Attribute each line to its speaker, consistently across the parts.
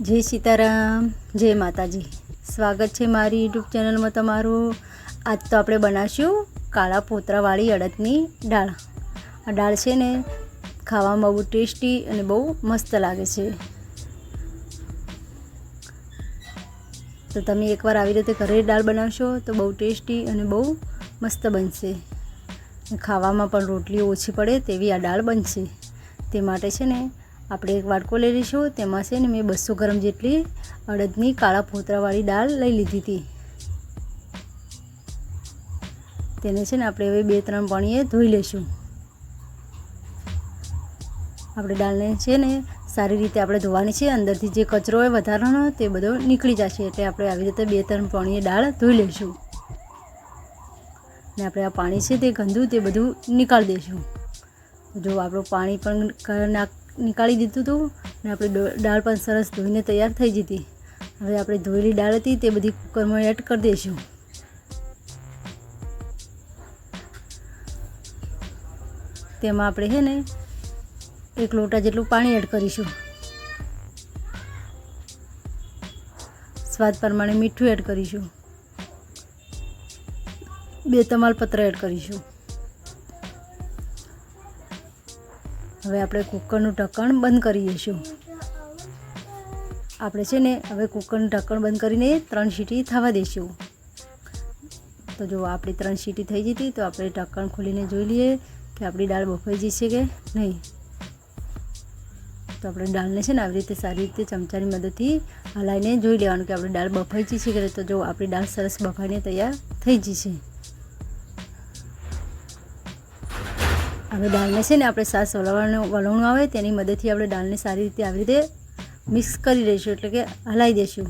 Speaker 1: જય સીતારામ, જય માતાજી. સ્વાગત છે મારી યુટ્યુબ ચેનલમાં તમારું. આજ તો આપણે બનાવશું કાળા પોતરાવાળી અડદની દાળ. આ દાળ છે ને, ખાવામાં બહુ ટેસ્ટી અને બહુ મસ્ત લાગે છે. તો તમે એકવાર આવી રીતે ઘરે દાળ બનાવશો તો બહુ ટેસ્ટી અને બહુ મસ્ત બનશે. ખાવામાં પણ રોટલી ઓછી પડે તેવી આ દાળ બનશે. તે માટે છે ને આપણે એક વાટકો લઈ લઈશું. તેમાં છે ને મેં બસો ગ્રામ જેટલી અડદની કાળા ફોતરાવાળી દાળ લઈ લીધી હતી. તેને છે ને આપણે હવે બે ત્રણ પાણીએ ધોઈ લઈશું. આપણે દાળને છે ને સારી રીતે આપણે ધોવાની છે. અંદરથી જે કચરો હોય વધારાનો તે બધો નીકળી જશે એટલે આપણે આવી રીતે બે ત્રણ પાણીએ દાળ ધોઈ લઈશું. ને આપણે આ પાણી છે તે ગંદુ તે બધું નીકાળી દઈશું. જો આપણું પાણી પણ નાખ નીકાળી દીધું હતું અને આપણી દાળ પણ સરસ ધોઈને તૈયાર થઈ જતી હવે આપણે ધોયેલી દાળ હતી તે બધી કુકરમાં એડ કરી દઈશું. તેમાં આપણે છે ને એક લોટા જેટલું પાણી એડ કરીશું. સ્વાદ પ્રમાણે મીઠું એડ કરીશું. બે તમાલપત્ર એડ કરીશું. હવે આપણે કુકરનું ઢક્કણ બંધ કરી દઈશું. આપણે છે ને હવે કુકરનું ઢક્કણ બંધ કરીને ત્રણ સીટી થવા દઈશું. તો જો આપણી ત્રણ સીટી થઈ જતી તો આપણે ઢક્કણ ખોલીને જોઈ લઈએ કે આપણી દાળ બફાઈ જશે કે નહીં. તો આપણે દાળને છે ને આવી રીતે સારી રીતે ચમચાની મદદથી હલાવીને જોઈ લેવાનું કે આપણી દાળ બફાઈ જશે કે તો જો આપણી દાળ સરસ બફાઈને તૈયાર થઈ જશે હવે દાળને છે ને આપણે સાસ વલવવાનું વલવણું આવે તેની મદદથી આપણે દાળને સારી રીતે આવી રીતે મિક્સ કરી દઈશું એટલે કે હલાવી દઈશું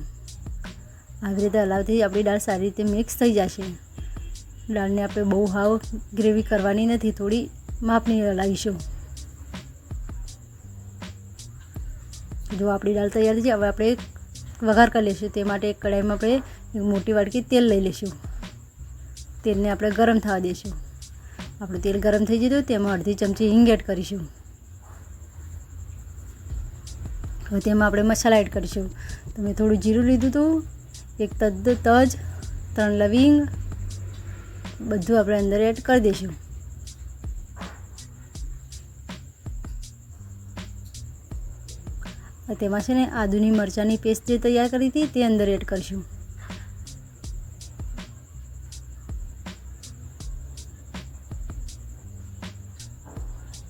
Speaker 1: આવી રીતે હલાવથી આપણી દાળ સારી રીતે મિક્સ થઈ જશે. દાળને આપણે બહુ હાવ ગ્રેવી કરવાની નથી, થોડી માપની હલાવીશું. જો આપણી દાળ તૈયાર છે હવે આપણે વઘાર કરી લઈશું. તે માટે એક કઢાઈમાં આપણે મોટી વાટકી તેલ લઈ લઈશું. તેલને આપણે ગરમ થવા દઈશું. આપણું તેલ ગરમ થઈ જતું તેમાં અડધી ચમચી હિંગ એડ કરીશું. હવે તેમાં આપણે મસાલા એડ કરીશું. તો મેં થોડું જીરું લીધું હતું એક તદ્દ તજ, ત્રણ લવિંગ, બધું આપણે અંદર એડ કરી દઈશું. તેમાં છે ને આદુની મરચાંની પેસ્ટ જે તૈયાર કરી હતી તે અંદર એડ કરીશું.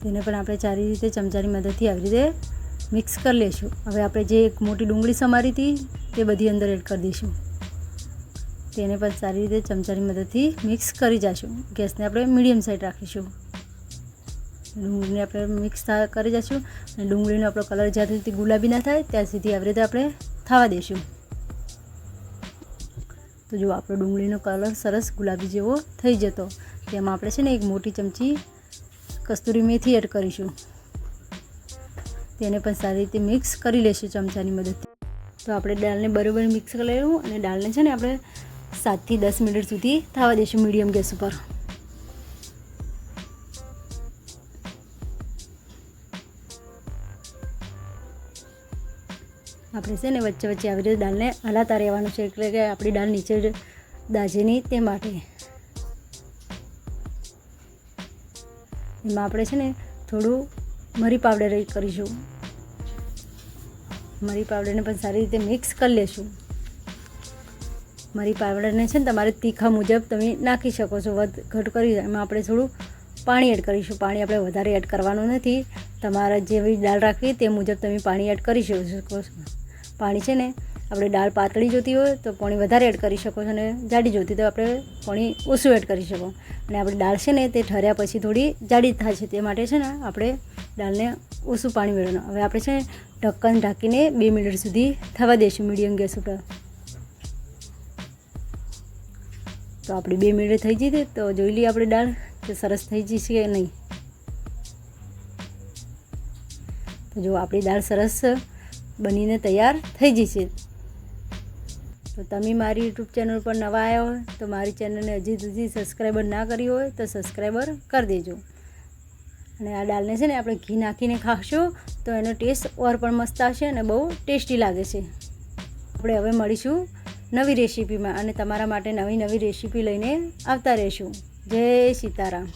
Speaker 1: તેને પણ આપણે સારી રીતે ચમચાની મદદથી આવી રીતે મિક્સ કરી લઈશું. હવે આપણે જે એક મોટી ડુંગળી સમારી હતી, તે બધી અંદર એડ કરી દઈશું. તેને પણ સારી રીતે ચમચાની મદદથી મિક્સ કરી જઈશું ગેસને આપણે મીડિયમ સાઈડ રાખીશું. ડુંગળીને આપણે મિક્સ કરી જઈશું અને ડુંગળીનો આપણો કલર જ્યાં સુધી ગુલાબી ના થાય, ત્યાં સુધી આવી રીતે આપણે થવા દઈશું. તો જો આપણો ડુંગળીનો કલર સરસ ગુલાબી જેવો થઈ જતો, તેમાં આપણે છે ને એક મોટી ચમચી કસ્તુરી મેથી એડ કરીશું. તેને પણ સારી રીતે મિક્સ કરી લઈશું ચમચાની મદદથી. તો આપણે દાળને બરાબર મિક્સ કરી લેવું અને દાળને છે ને આપણે સાતથી દસ મિનિટ સુધી થવા દઈશું મીડિયમ ગેસ ઉપર. આપણે છે ને વચ્ચે વચ્ચે આવી રીતે દાળને હલાતા રહેવાનું છે એટલે કે આપણી દાળ નીચે દાજે તે માટે. એમાં આપણે છે ને થોડું મરી પાવડર કરીશું. મરી પાવડરને પણ સારી રીતે મિક્સ કરી લેશું. મરી પાવડરને છે ને તમારે તીખા મુજબ તમે નાખી શકો છો, વધ ઘટ કરી એમાં આપણે થોડું પાણી એડ કરીશું. પાણી આપણે વધારે એડ કરવાનું નથી. તમારા જેવી દાળ રાખવી તે મુજબ તમે પાણી એડ કરી શકો છો. પાણી છે ને આપણે દાળ પાતળી જોતી હોય તો પાણી વધારે એડ કરી શકો છો અને જાડી જોતી તો આપણે પાણી ઓછું એડ કરી શકો. અને આપણે દાળ છે ને તે ઠર્યા પછી થોડી જાડી થાય છે તે માટે છે ને આપણે દાળને ઓછું પાણી મેળવવાનું. હવે આપણે છે ઢક્કન ઢાંકીને બે મિનિટ સુધી થવા દઈશું મીડિયમ ગેસ ઉપર. તો આપણી બે મિનિટ થઈ જઈ તો જોઈ લઈએ આપણે દાળ કે સરસ થઈ જશે કે નહીં. તો જો આપણી દાળ સરસ બનીને તૈયાર થઈ જશે તો તમે મારી યુટ્યુબ ચેનલ પર નવા આવ્યા હોય, તો મારી ચેનલને હજી સુધી સબસ્ક્રાઈબર ના કરી હોય, તો સબસ્ક્રાઈબર કરી દેજો. અને આ દાળને છે ને આપણે ઘી નાખીને ખાશું, તો એનો ટેસ્ટ ઓર પણ મસ્ત આવશે અને બહુ ટેસ્ટી લાગે છે. આપણે હવે મળીશું નવી રેસીપીમાં અને તમારા માટે નવી નવી રેસીપી લઈને આવતા રહીશું. જય સીતારામ.